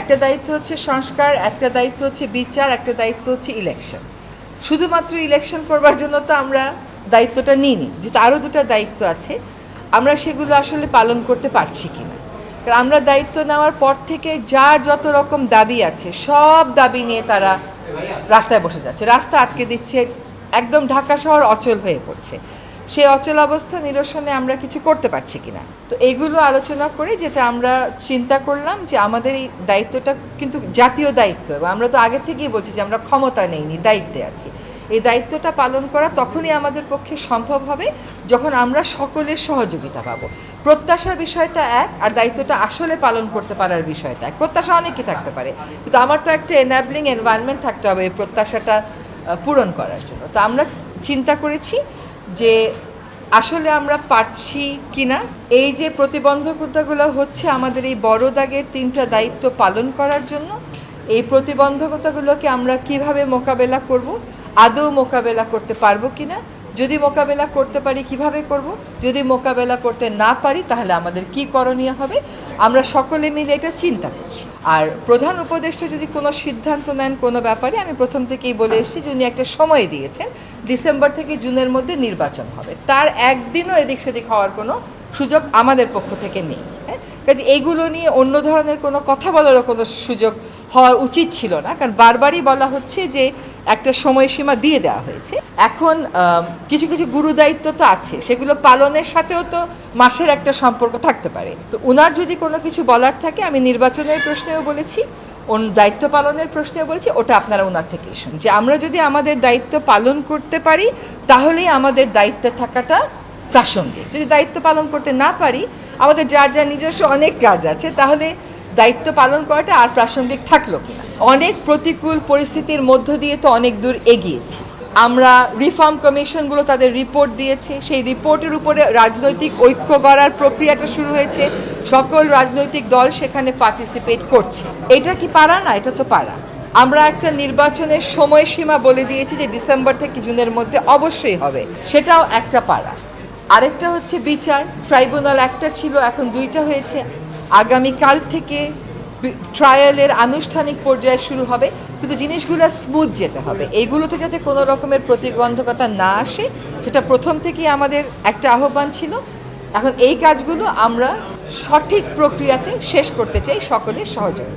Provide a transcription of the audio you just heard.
একটা দায়িত্ব হচ্ছে সংস্কার, একটা দায়িত্ব হচ্ছে বিচার, একটা দায়িত্ব হচ্ছে ইলেকশন শুধুমাত্র ইলেকশন করবার জন্য তো আমরা দায়িত্বটা নিইনি, যেহেতু আরও দুটো দায়িত্ব আছে, আমরা সেগুলো আসলে পালন করতে পারছি কি না কারণ আমরা দায়িত্ব নেওয়ার পর থেকে যার যত রকম দাবি আছে, সব দাবি নিয়ে তারা রাস্তায় বসে যাচ্ছে। রাস্তা আটকে দিচ্ছে, একদম ঢাকা শহর অচল হয়ে পড়ছে। সেই অচল অবস্থা নিরসনে আমরা কিছু করতে পারছি কিনা। তো এইগুলো আলোচনা করে যেটা আমরা চিন্তা করলাম যে আমাদের এই দায়িত্বটা কিন্তু জাতীয় দায়িত্ব এবং আমরা তো আগে থেকেই বলছি যে আমরা ক্ষমতা নেইনি, দায়িত্বে আছি। এই দায়িত্বটা পালন করা তখনই আমাদের পক্ষে সম্ভব হবে যখন আমরা সকলের সহযোগিতা পাবো। প্রত্যাশার বিষয়টা এক আর দায়িত্বটা আসলে পালন করতে পারার বিষয়টা এক। প্রত্যাশা অনেকই থাকতে পারে। কিন্তু আমার তো একটা এনাবলিং এনভায়রনমেন্ট থাকতে হবে এই প্রত্যাশাটা পূরণ করার জন্য। তো আমরা চিন্তা করেছি যে আসলে আমরা পারছি কিনা, এই যে প্রতিবন্ধকতাগুলো হচ্ছে আমাদের এই বড় দাগের তিনটা দায়িত্ব পালন করার জন্য, এই প্রতিবন্ধকতাগুলোকে আমরা কীভাবে মোকাবেলা করব, আদৌ মোকাবেলা করতে পারব কিনা, যদি মোকাবেলা করতে পারি কীভাবে করব, যদি মোকাবেলা করতে না পারি তাহলে আমাদের কি করণীয় হবে আমরা সকলে মিলে এটা চিন্তা করছি। আর প্রধান উপদেষ্টা যদি কোনো সিদ্ধান্ত নেন কোনো ব্যাপারে, আমি প্রথম থেকেই বলে এসেছি যে উনি একটা সময় দিয়েছেন, ডিসেম্বর থেকে জুনের মধ্যে নির্বাচন হবে। তার একদিনও এদিক সেদিক হওয়ার কোনো সুযোগ আমাদের পক্ষ থেকে নেই। হ্যাঁ? কাজে এইগুলো নিয়ে অন্য ধরনের কোনো কথা বলারও কোনো সুযোগ হওয়া উচিত ছিল না, কারণ বারবারই বলা হচ্ছে যে একটা সময়সীমা দিয়ে দেওয়া হয়েছে। এখন কিছু কিছু গুরু দায়িত্ব তো আছে, সেগুলো পালনের সাথেও তো মাসের একটা সম্পর্ক থাকতে পারে। তো ওনার যদি কোনো কিছু বলার থাকে, আমি নির্বাচনের প্রশ্নেও বলেছি ওন দায়িত্ব পালনের প্রশ্নেও বলেছি, ওটা আপনারা ওনার থেকেই শুন যে আমরা যদি আমাদের দায়িত্ব পালন করতে পারি, তাহলেই আমাদের দায়িত্বে থাকাটা প্রাসঙ্গিক। যদি দায়িত্ব পালন করতে না পারি, আমাদের যার যার নিজস্ব অনেক কাজ আছে, তাহলে দায়িত্ব পালন করাটা আর প্রাসঙ্গিক থাকল অনেক প্রতিকূল পরিস্থিতির মধ্য দিয়ে তো অনেক দূর এগিয়েছি। আমরা রিফর্ম কমিশনগুলো তাদের রিপোর্ট দিয়েছে। সেই রিপোর্টের উপরে রাজনৈতিক ঐক্য গড়ার প্রক্রিয়াটা শুরু হয়েছে। সকল রাজনৈতিক দল সেখানে পার্টিসিপেট করছে। এটা কি পারা না? এটা তো পারা। আমরা একটা নির্বাচনের সময়সীমা বলে দিয়েছি যে ডিসেম্বর থেকে জুনের মধ্যে অবশ্যই হবে। সেটাও একটা পারা। আরেকটা হচ্ছে বিচার। ট্রাইব্যুনাল একটা ছিল, এখন দুইটা হয়েছে। আগামীকাল থেকে ট্রায়ালের আনুষ্ঠানিক পর্যায়ে শুরু হবে, কিন্তু জিনিসগুলো স্মুথ যেতে হবে। এইগুলোতে যাতে কোনো রকমের প্রতিবন্ধকতা না আসে, সেটা প্রথম থেকেই আমাদের একটা আহ্বান ছিল। এখন এই কাজগুলো আমরা সঠিক প্রক্রিয়াতে শেষ করতে চাই সকলের সহযোগিতা।